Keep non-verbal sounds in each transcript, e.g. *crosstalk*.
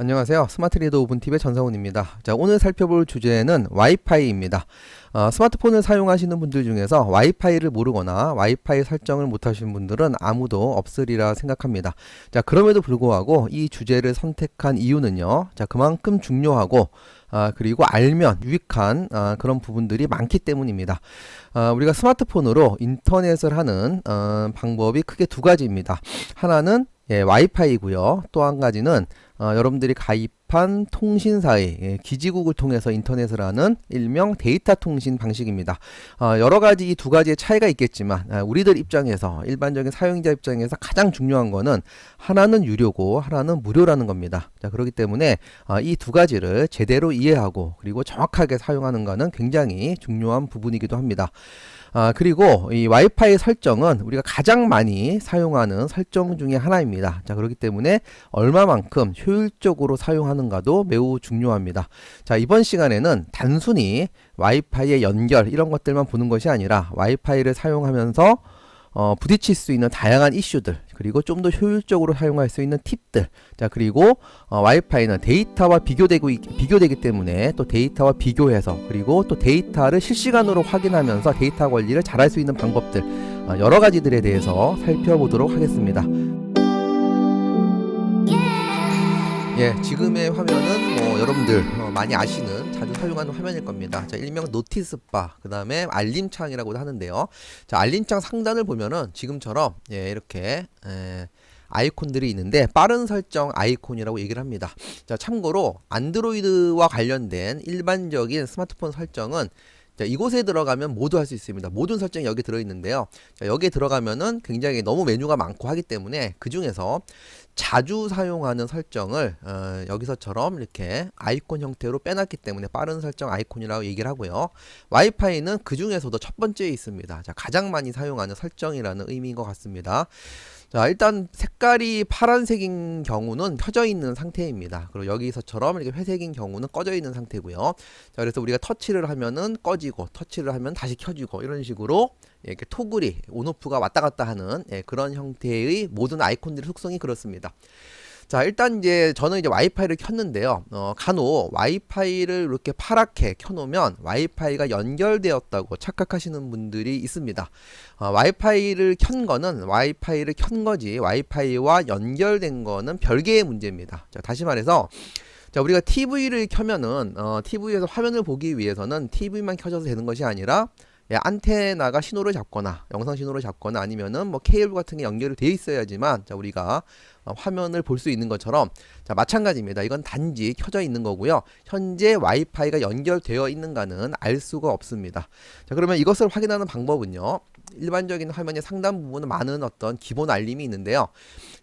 안녕하세요. 스마트 리더 오븐팁의 전성훈입니다. 자, 오늘 살펴볼 주제는 와이파이입니다. 어, 스마트폰을 사용하시는 분들 중에서 와이파이를 모르거나 와이파이 설정을 못하신 분들은 아무도 없으리라 생각합니다. 자, 그럼에도 불구하고 이 주제를 선택한 이유는요. 자, 그만큼 중요하고 아, 그리고 알면 유익한 아, 그런 부분들이 많기 때문입니다. 아, 우리가 스마트폰으로 인터넷을 하는 어, 방법이 크게 두 가지입니다. 하나는 예, 와이파이고요. 또 한 가지는 어, 여러분들이 가입한 통신사의 예, 기지국을 통해서 인터넷을 하는 일명 데이터 통신 방식입니다. 어, 여러 가지 이 두 가지의 차이가 있겠지만 아, 우리들 입장에서 일반적인 사용자 입장에서 가장 중요한 거는 하나는 유료고 하나는 무료라는 겁니다. 자, 그렇기 때문에 어, 이두 가지를 제대로 이해하고 그리고 정확하게 사용하는 것은 굉장히 중요한 부분이기도 합니다. 아, 그리고 이 와이파이 설정은 우리가 가장 많이 사용하는 설정 중에 하나입니다. 자, 그렇기 때문에 얼마만큼 효율적으로 사용하는가도 매우 중요합니다. 자, 이번 시간에는 단순히 와이파이의 연결 이런 것들만 보는 것이 아니라 와이파이를 사용하면서 어, 부딪힐 수 있는 다양한 이슈들 그리고 좀 더 효율적으로 사용할 수 있는 팁들 자 그리고 어, 와이파이는 데이터와 비교되고 있- 비교되기 때문에 또 데이터와 비교해서 그리고 또 데이터를 실시간으로 확인하면서 데이터 관리를 잘할 수 있는 방법들 어, 여러 가지들에 대해서 살펴보도록 하겠습니다. 예, 지금의 화면은 뭐 여러분들 어, 많이 아시는 자주 사용하는 화면일 겁니다. 자, 일명 노티스바, 그 다음에 알림창이라고도 하는데요. 자, 알림창 상단을 보면은 지금처럼 예, 이렇게 에, 아이콘들이 있는데 빠른 설정 아이콘이라고 얘기를 합니다. 자, 참고로 안드로이드와 관련된 일반적인 스마트폰 설정은 자, 이곳에 들어가면 모두 할 수 있습니다. 모든 설정이 여기 들어 있는데요. 자, 여기에 들어가면은 굉장히 너무 메뉴가 많고 하기 때문에 그 중에서 자주 사용하는 설정을 어, 여기서처럼 이렇게 아이콘 형태로 빼놨기 때문에 빠른 설정 아이콘이라고 얘기를 하고요. 와이파이는 그 중에서도 첫 번째에 있습니다. 자, 가장 많이 사용하는 설정이라는 의미인 것 같습니다. 자, 일단 색깔이 파란색인 경우는 켜져 있는 상태입니다. 그리고 여기서처럼 이렇게 회색인 경우는 꺼져 있는 상태고요. 자, 그래서 우리가 터치를 하면은 꺼지고 터치를 하면 다시 켜지고 이런 식으로 이렇게 토글이 온오프가 왔다 갔다 하는 예, 그런 형태의 모든 아이콘들의 속성이 그렇습니다. 자, 일단 이제 저는 이제 와이파이를 켰는데요. 어, 간혹 와이파이를 이렇게 파랗게 켜놓으면 와이파이가 연결되었다고 착각하시는 분들이 있습니다. 어, 와이파이를 켠 거는 와이파이를 켠 거지 와이파이와 연결된 거는 별개의 문제입니다. 자, 다시 말해서 자, 우리가 TV를 켜면은 어, TV에서 화면을 보기 위해서는 TV만 켜져서 되는 것이 아니라 예, 안테나가 신호를 잡거나 영상 신호를 잡거나 아니면은 뭐 케이블 같은 게 연결이 돼 있어야지만 자 우리가 어, 화면을 볼 수 있는 것처럼 자 마찬가지입니다. 이건 단지 켜져 있는 거고요. 현재 와이파이가 연결되어 있는가는 알 수가 없습니다. 자 그러면 이것을 확인하는 방법은요. 일반적인 화면의 상단 부분은 많은 어떤 기본 알림이 있는데요.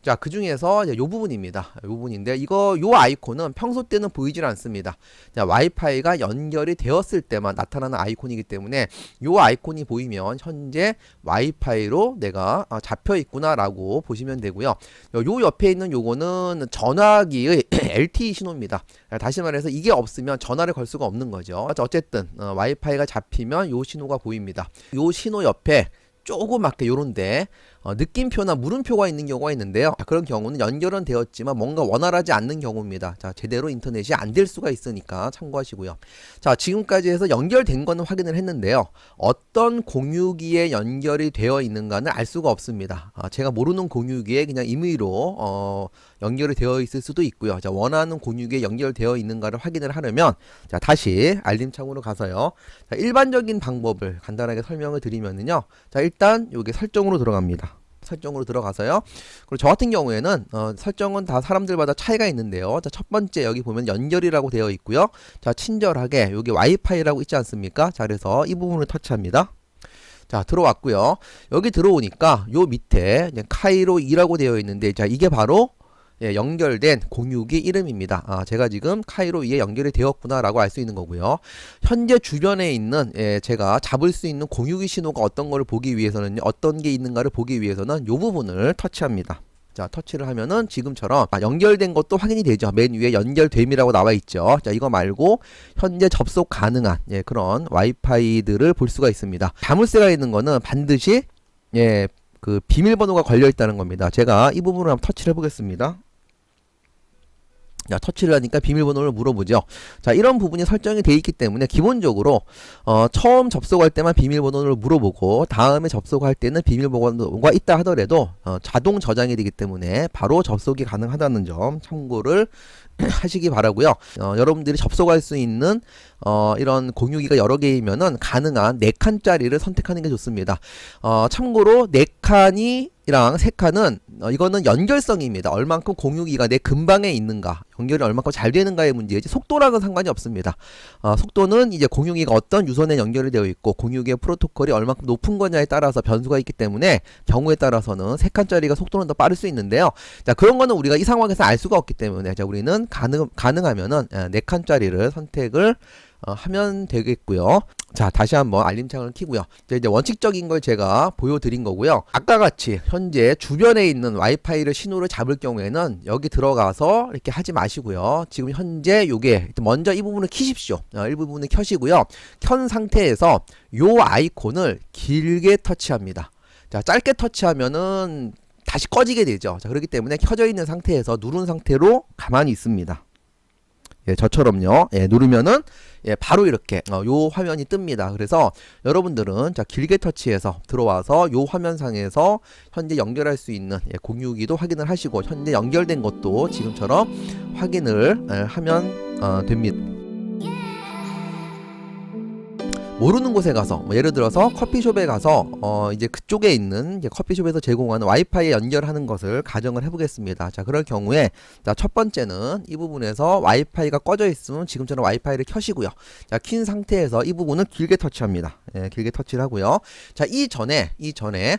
자, 그 중에서 요 부분입니다. 요 부분인데 이거 요 아이콘은 평소 때는 보이질 않습니다. 자, 와이파이가 연결이 되었을 때만 나타나는 아이콘이기 때문에 요 아이콘이 보이면 현재 와이파이로 내가 아, 잡혀 있구나라고 보시면 되고요. 요 옆에 있는 요거는 전화기의 LTE *clears throat* 신호입니다. 아, 다시 말해서 이게 없으면 전화를 걸 수가 없는 거죠. 자, 어쨌든 어, 와이파이가 잡히면 요 신호가 보입니다. 요 신호 옆에 조그맣게 요런데 어, 느낌표나 물음표가 있는 경우가 있는데요. 자, 그런 경우는 연결은 되었지만 뭔가 원활하지 않는 경우입니다. 자, 제대로 인터넷이 안 될 수가 있으니까 참고하시고요. 자, 지금까지 해서 연결된 거는 확인을 했는데요. 어떤 공유기에 연결이 되어 있는가는 알 수가 없습니다. 아, 제가 모르는 공유기에 그냥 임의로 어, 연결이 되어 있을 수도 있고요. 자, 원하는 공유기에 연결되어 있는가를 확인을 하려면 자, 다시 알림 창으로 가서요. 자, 일반적인 방법을 간단하게 설명을 드리면은요. 자, 일단 여기 설정으로 들어갑니다. 설정으로 들어가서요. 그리고 저 같은 경우에는 어, 설정은 다 사람들마다 차이가 있는데요. 자, 첫 번째 여기 보면 연결이라고 되어 있고요. 자, 친절하게 여기 와이파이라고 있지 않습니까? 자, 그래서 이 부분을 터치합니다. 자, 들어왔고요. 여기 들어오니까 요 밑에 카이로 2라고 되어 있는데 자, 이게 바로 예, 연결된 공유기 이름입니다. 아, 제가 지금 카이로 2에 연결이 되었구나라고 알 수 있는 거고요. 현재 주변에 있는 예, 제가 잡을 수 있는 공유기 신호가 어떤 거를 보기 위해서는 어떤 게 있는가를 보기 위해서는 요 부분을 터치합니다. 자, 터치를 하면은 지금처럼 아, 연결된 것도 확인이 되죠. 맨 위에 연결됨이라고 나와 있죠. 자, 이거 말고 현재 접속 가능한 예, 그런 와이파이들을 볼 수가 있습니다. 자물쇠가 있는 거는 반드시 예, 그 비밀번호가 걸려 있다는 겁니다. 제가 이 부분을 한번 터치를 해 보겠습니다. 자, 터치를 하니까 비밀번호를 물어보죠. 자, 이런 부분이 설정이 돼 있기 때문에 기본적으로 어, 처음 접속할 때만 비밀번호를 물어보고 다음에 접속할 때는 비밀번호가 있다 하더라도 어, 자동 저장이 되기 때문에 바로 접속이 가능하다는 점 참고를 *clears throat* 하시기 바라고요. 어, 여러분들이 접속할 수 있는 어, 이런 공유기가 여러 개이면은 가능한 네 칸짜리를 선택하는 게 좋습니다. 어, 참고로 네 칸이 랑 세 칸은 어, 이거는 연결성입니다. 얼만큼 공유기가 내 근방에 있는가, 연결이 얼만큼 잘 되는가의 문제지 속도랑은 상관이 없습니다. 어, 속도는 이제 공유기가 어떤 유선에 연결이 되어 있고 공유기의 프로토콜이 얼만큼 높은 거냐에 따라서 변수가 있기 때문에 경우에 따라서는 세 칸짜리가 속도는 더 빠를 수 있는데요. 자 그런 거는 우리가 이 상황에서 알 수가 없기 때문에 자 우리는 가능 가능하면은 예, 네 칸짜리를 선택을 어, 하면 되겠고요. 자 다시 한번 알림창을 켜고요. 자, 이제 원칙적인 걸 제가 보여드린 거고요. 아까 같이 현재 주변에 있는 와이파이를 신호를 잡을 경우에는 여기 들어가서 이렇게 하지 마시고요. 지금 현재 요게 먼저 이 부분을 키십시오. 어, 이 부분을 켜시고요. 켠 상태에서 요 아이콘을 길게 터치합니다. 자 짧게 터치하면은 다시 꺼지게 되죠. 자, 그렇기 때문에 켜져 있는 상태에서 누른 상태로 가만히 있습니다. 예, 저처럼요. 예, 누르면은 예, 바로 이렇게 어, 요 화면이 뜹니다. 그래서 여러분들은 자 길게 터치해서 들어와서 요 화면상에서 현재 연결할 수 있는 예, 공유기도 확인을 하시고 현재 연결된 것도 지금처럼 확인을 예, 하면 어, 됩니다. 모르는 곳에 가서 뭐 예를 들어서 커피숍에 가서 어 이제 그쪽에 있는 이제 커피숍에서 제공하는 와이파이에 연결하는 것을 가정을 해보겠습니다. 자 그럴 경우에 자첫 번째는 이 부분에서 와이파이가 꺼져 있으면 지금처럼 와이파이를 켜시고요. 자킨 상태에서 이 부분은 길게 터치합니다. 예, 길게 터치를 하고요. 자 이 전에 이 전에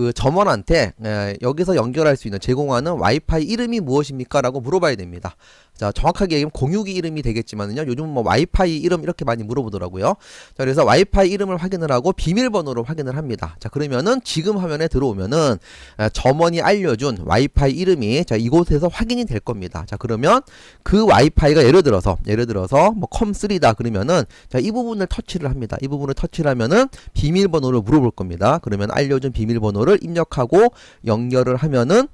그 점원한테 에, 여기서 연결할 수 있는 제공하는 와이파이 이름이 무엇입니까? 라고 물어봐야 됩니다. 자, 정확하게 얘기하면 공유기 이름이 되겠지만은요. 요즘 뭐 와이파이 이름 이렇게 많이 물어보더라고요. 자, 그래서 와이파이 이름을 확인을 하고 비밀번호를 확인을 합니다. 자, 그러면은 지금 화면에 들어오면은 에, 점원이 알려준 와이파이 이름이 자, 이곳에서 확인이 될 겁니다. 자, 그러면 그 와이파이가 예를 들어서 예를 들어서 뭐 컴3다 그러면은 자, 이 부분을 터치를 합니다. 이 부분을 터치를 하면은 비밀번호를 물어볼 겁니다. 그러면 알려준 비밀번호를 입력하고 연결을 하면은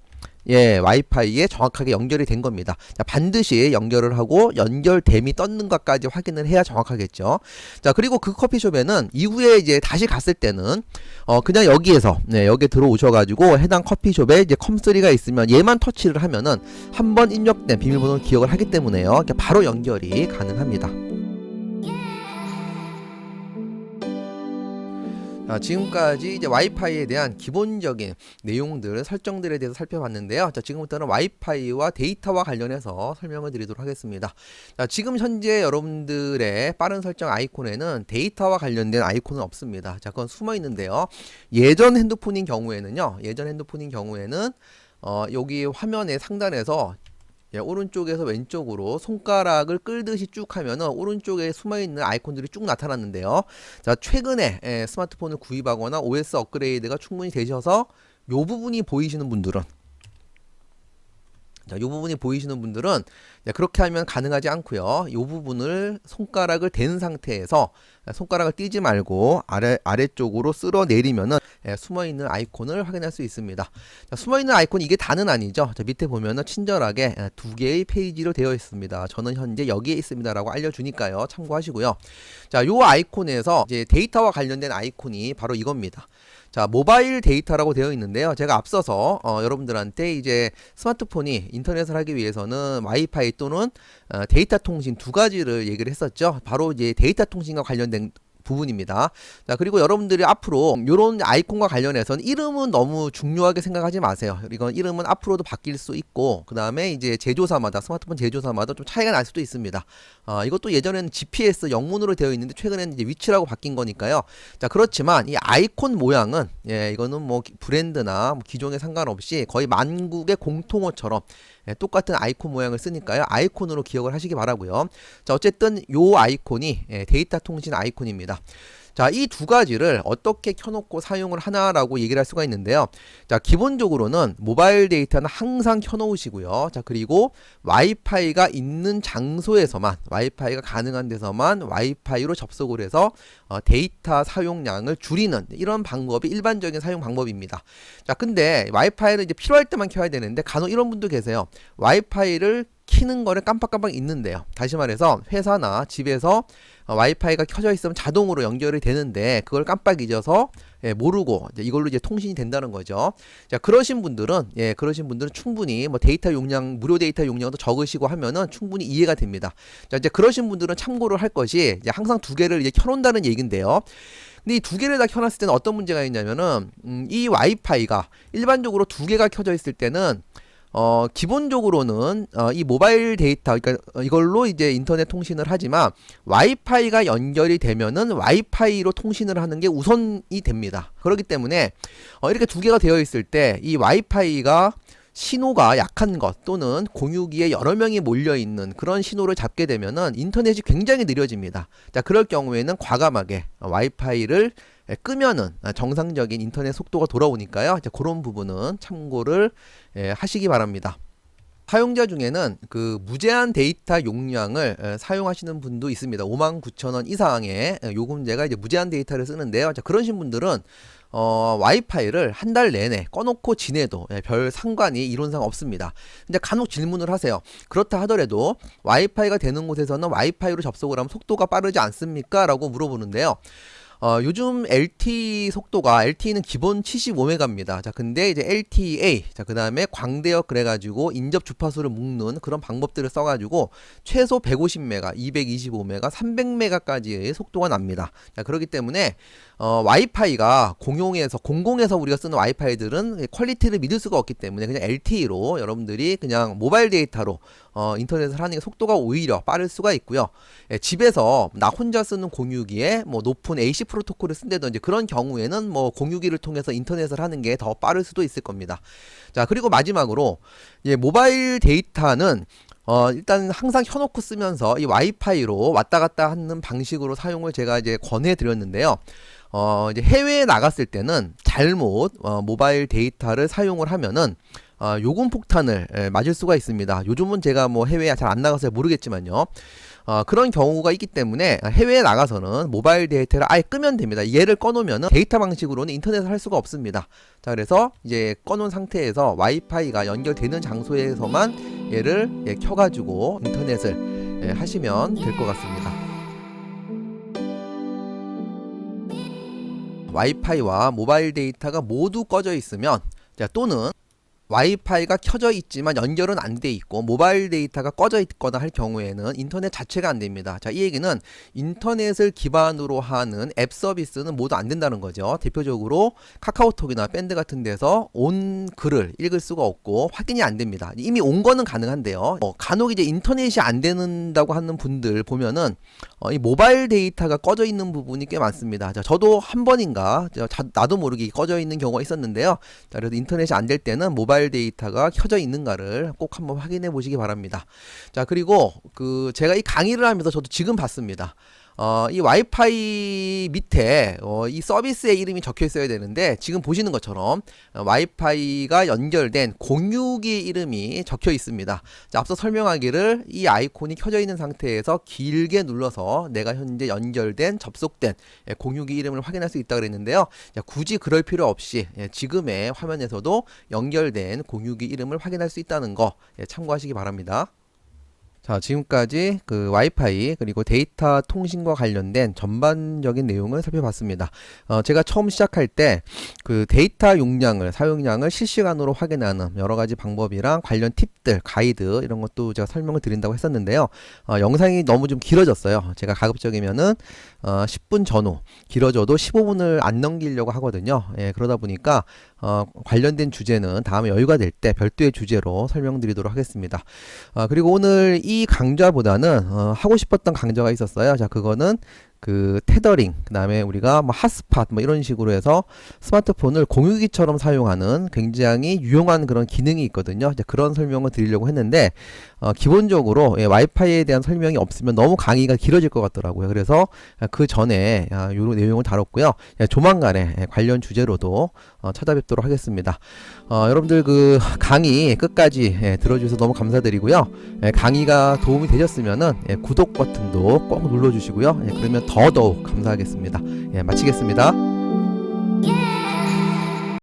예, 와이파이에 정확하게 연결이 된 겁니다. 자, 반드시 연결을 하고 연결됨이 떴는가까지 확인을 해야 정확하겠죠. 자, 그리고 그 커피숍에는 이후에 이제 다시 갔을 때는 어 그냥 여기에서 네, 여기 들어오셔 가지고 해당 커피숍에 이제 컴3가 있으면 얘만 터치를 하면은 한 번 입력된 비밀번호를 기억을 하기 때문에요. 바로 연결이 가능합니다. 자, 지금까지 이제 와이파이에 대한 기본적인 내용들, 설정들에 대해서 살펴봤는데요. 자, 지금부터는 와이파이와 데이터와 관련해서 설명을 드리도록 하겠습니다. 자, 지금 현재 여러분들의 빠른 설정 아이콘에는 데이터와 관련된 아이콘은 없습니다. 자, 그건 숨어 있는데요. 예전 핸드폰인 경우에는요. 예전 핸드폰인 경우에는 어, 여기 화면의 상단에서 예, 오른쪽에서 왼쪽으로 손가락을 끌듯이 쭉 하면은 오른쪽에 숨어 있는 아이콘들이 쭉 나타났는데요. 자, 최근에 예, 스마트폰을 구입하거나 OS 업그레이드가 충분히 되셔서 요 부분이 보이시는 분들은 자, 요 부분이 보이시는 분들은 네, 그렇게 하면 가능하지 않고요. 요 부분을 손가락을 댄 상태에서 손가락을 띄지 말고 아래 아래쪽으로 쓸어 내리면은 예, 숨어 있는 아이콘을 확인할 수 있습니다. 자, 숨어 있는 아이콘 이게 다는 아니죠. 자, 밑에 보면은 친절하게 예, 두 개의 페이지로 되어 있습니다. 저는 현재 여기에 있습니다라고 알려주니까요. 참고하시고요. 자, 요 아이콘에서 이제 데이터와 관련된 아이콘이 바로 이겁니다. 자, 모바일 데이터라고 되어 있는데요. 제가 앞서서 어, 여러분들한테 이제 스마트폰이 인터넷을 하기 위해서는 와이파이 또는 어, 데이터 통신 두 가지를 얘기를 했었죠. 바로 이제 데이터 통신과 관련된 부분입니다. 자, 그리고 여러분들이 앞으로 이런 아이콘과 관련해서는 이름은 너무 중요하게 생각하지 마세요. 이건 이름은 앞으로도 바뀔 수 있고, 그 다음에 이제 제조사마다, 스마트폰 제조사마다 좀 차이가 날 수도 있습니다. 어, 이것도 예전에는 GPS 영문으로 되어 있는데, 최근에는 이제 위치라고 바뀐 거니까요. 자, 그렇지만 이 아이콘 모양은, 예, 이거는 뭐 브랜드나 뭐 기종에 상관없이 거의 만국의 공통어처럼 예, 똑같은 아이콘 모양을 쓰니까요. 아이콘으로 기억을 하시기 바라고요. 자, 어쨌든 요 아이콘이 예, 데이터 통신 아이콘입니다. 자, 이 두 가지를 어떻게 켜놓고 사용을 하나라고 얘기를 할 수가 있는데요. 자, 기본적으로는 모바일 데이터는 항상 켜놓으시고요. 자, 그리고 와이파이가 있는 장소에서만, 와이파이가 가능한 데서만 와이파이로 접속을 해서 어, 데이터 사용량을 줄이는 이런 방법이 일반적인 사용 방법입니다. 자, 근데 와이파이를 이제 필요할 때만 켜야 되는데 간혹 이런 분도 계세요. 와이파이를 키는 거를 깜빡깜빡 잊는데요. 다시 말해서 회사나 집에서 어, 와이파이가 켜져 있으면 자동으로 연결이 되는데 그걸 깜빡 잊어서 예, 모르고 이제 이걸로 이제 통신이 된다는 거죠. 자 그러신 분들은 예 그러신 분들은 충분히 뭐 데이터 용량 무료 데이터 용량도 적으시고 하면은 충분히 이해가 됩니다. 자 이제 그러신 분들은 참고를 할 것이 이제 항상 두 개를 이제 켜 놓는다는 얘긴데요. 근데 이 두 개를 다 켜놨을 때는 어떤 문제가 있냐면은 음, 이 와이파이가 일반적으로 두 개가 켜져 있을 때는 어, 기본적으로는 어, 이 모바일 데이터, 그러니까 어, 이걸로 이제 인터넷 통신을 하지만 와이파이가 연결이 되면은 와이파이로 통신을 하는 게 우선이 됩니다. 그렇기 때문에 어, 이렇게 두 개가 되어 있을 때 이 와이파이가 신호가 약한 것 또는 공유기에 여러 명이 몰려 있는 그런 신호를 잡게 되면은 인터넷이 굉장히 느려집니다. 자, 그럴 경우에는 과감하게 와이파이를 끄면은 정상적인 인터넷 속도가 돌아오니까요. 자, 그런 부분은 참고를 예, 하시기 바랍니다. 사용자 중에는 그 무제한 데이터 용량을 에, 사용하시는 분도 있습니다. 59,000원 이상의 에, 요금제가 이제 무제한 데이터를 쓰는데요. 자, 그러신 분들은 어, 와이파이를 한 달 내내 꺼놓고 지내도 예, 별 상관이 이론상 없습니다. 근데 간혹 질문을 하세요. 그렇다 하더라도 와이파이가 되는 곳에서는 와이파이로 접속을 하면 속도가 빠르지 않습니까? 라고 물어보는데요. 어, 요즘 LTE 속도가 LTE는 기본 75메가입니다. 자, 근데 이제 LTEA, 자, 그 다음에 광대역 그래 가지고 인접 주파수를 묶는 그런 방법들을 써 가지고 최소 150메가, 225메가, 300메가까지의 속도가 납니다. 자, 그렇기 때문에 어, 와이파이가 공용에서 공공에서 우리가 쓰는 와이파이들은 퀄리티를 믿을 수가 없기 때문에 그냥 LTE로 여러분들이 그냥 모바일 데이터로 어, 인터넷을 하는 게 속도가 오히려 빠를 수가 있고요. 예, 집에서 나 혼자 쓰는 공유기에 뭐 높은 AC 프로토콜을 쓴다든지 그런 경우에는 뭐 공유기를 통해서 인터넷을 하는 게 더 빠를 수도 있을 겁니다. 자 그리고 마지막으로 예, 모바일 데이터는 어, 일단 항상 켜놓고 쓰면서 이 와이파이로 왔다 갔다 하는 방식으로 사용을 제가 이제 권해 드렸는데요. 어, 이제 해외에 나갔을 때는 잘못 어, 모바일 데이터를 사용을 하면은 어, 요금 폭탄을 예, 맞을 수가 있습니다. 요즘은 제가 뭐 해외에 잘 안 나가서 모르겠지만요. 어, 그런 경우가 있기 때문에 해외에 나가서는 모바일 데이터를 아예 끄면 됩니다. 얘를 꺼놓으면 데이터 방식으로는 인터넷을 할 수가 없습니다. 자, 그래서 이제 꺼놓은 상태에서 와이파이가 연결되는 장소에서만 얘를 예, 켜가지고 인터넷을 예, 하시면 될 것 같습니다. 와이파이와 모바일 데이터가 모두 꺼져 있으면 자, 또는 와이파이가 켜져 있지만 연결은 안 돼 있고 모바일 데이터가 꺼져 있거나 할 경우에는 인터넷 자체가 안 됩니다. 자, 이 얘기는 인터넷을 기반으로 하는 앱 서비스는 모두 안 된다는 거죠. 대표적으로 카카오톡이나 밴드 같은 데서 온 글을 읽을 수가 없고 확인이 안 됩니다. 이미 온 거는 가능한데요. 어, 간혹 이제 인터넷이 안 된다고 하는 분들 보면은 어, 이 모바일 데이터가 꺼져 있는 부분이 꽤 많습니다. 자, 저도 한 번인가 저, 자, 나도 모르게 꺼져 있는 경우가 있었는데요. 자, 그래서 인터넷이 안 될 때는 모바일 데이터가 켜져 있는가를 꼭 한번 확인해 보시기 바랍니다. 자, 그리고 그 제가 이 강의를 하면서 저도 지금 봤습니다. 어, 이 와이파이 밑에 어, 이 서비스의 이름이 적혀 있어야 되는데 지금 보시는 것처럼 어, 와이파이가 연결된 공유기 이름이 적혀 있습니다. 자, 앞서 설명하기를 이 아이콘이 켜져 있는 상태에서 길게 눌러서 내가 현재 연결된 접속된 예, 공유기 이름을 확인할 수 있다 그랬는데요. 자, 굳이 그럴 필요 없이 예, 지금의 화면에서도 연결된 공유기 이름을 확인할 수 있다는 거 예, 참고하시기 바랍니다. 자, 지금까지 그 와이파이 그리고 데이터 통신과 관련된 전반적인 내용을 살펴봤습니다. 어, 제가 처음 시작할 때 그 데이터 용량을 사용량을 실시간으로 확인하는 여러 가지 방법이랑 관련 팁들, 가이드 이런 것도 제가 설명을 드린다고 했었는데요. 어, 영상이 너무 좀 길어졌어요. 제가 가급적이면은 어, 10분 전후 길어져도 15분을 안 넘기려고 하거든요. 예, 그러다 보니까 어, 관련된 주제는 다음에 여유가 될 때 별도의 주제로 설명드리도록 하겠습니다. 어, 그리고 오늘 이 강좌보다는 어, 하고 싶었던 강좌가 있었어요. 자, 그거는 그 테더링, 그 다음에 우리가 뭐 핫스팟 뭐 이런 식으로 해서 스마트폰을 공유기처럼 사용하는 굉장히 유용한 그런 기능이 있거든요. 이제 그런 설명을 드리려고 했는데 어, 기본적으로 예, 와이파이에 대한 설명이 없으면 너무 강의가 길어질 것 같더라고요. 그래서 그 전에 아, 요 내용을 다뤘고요. 예, 조만간에 예, 관련 주제로도 어, 찾아뵙도록 하겠습니다. 어, 여러분들 그 강의 끝까지 예, 들어주셔서 너무 감사드리고요. 예, 강의가 도움이 되셨으면은 예, 구독 버튼도 꼭 눌러주시고요. 예, 그러면 더더욱 감사하겠습니다. 예, 마치겠습니다.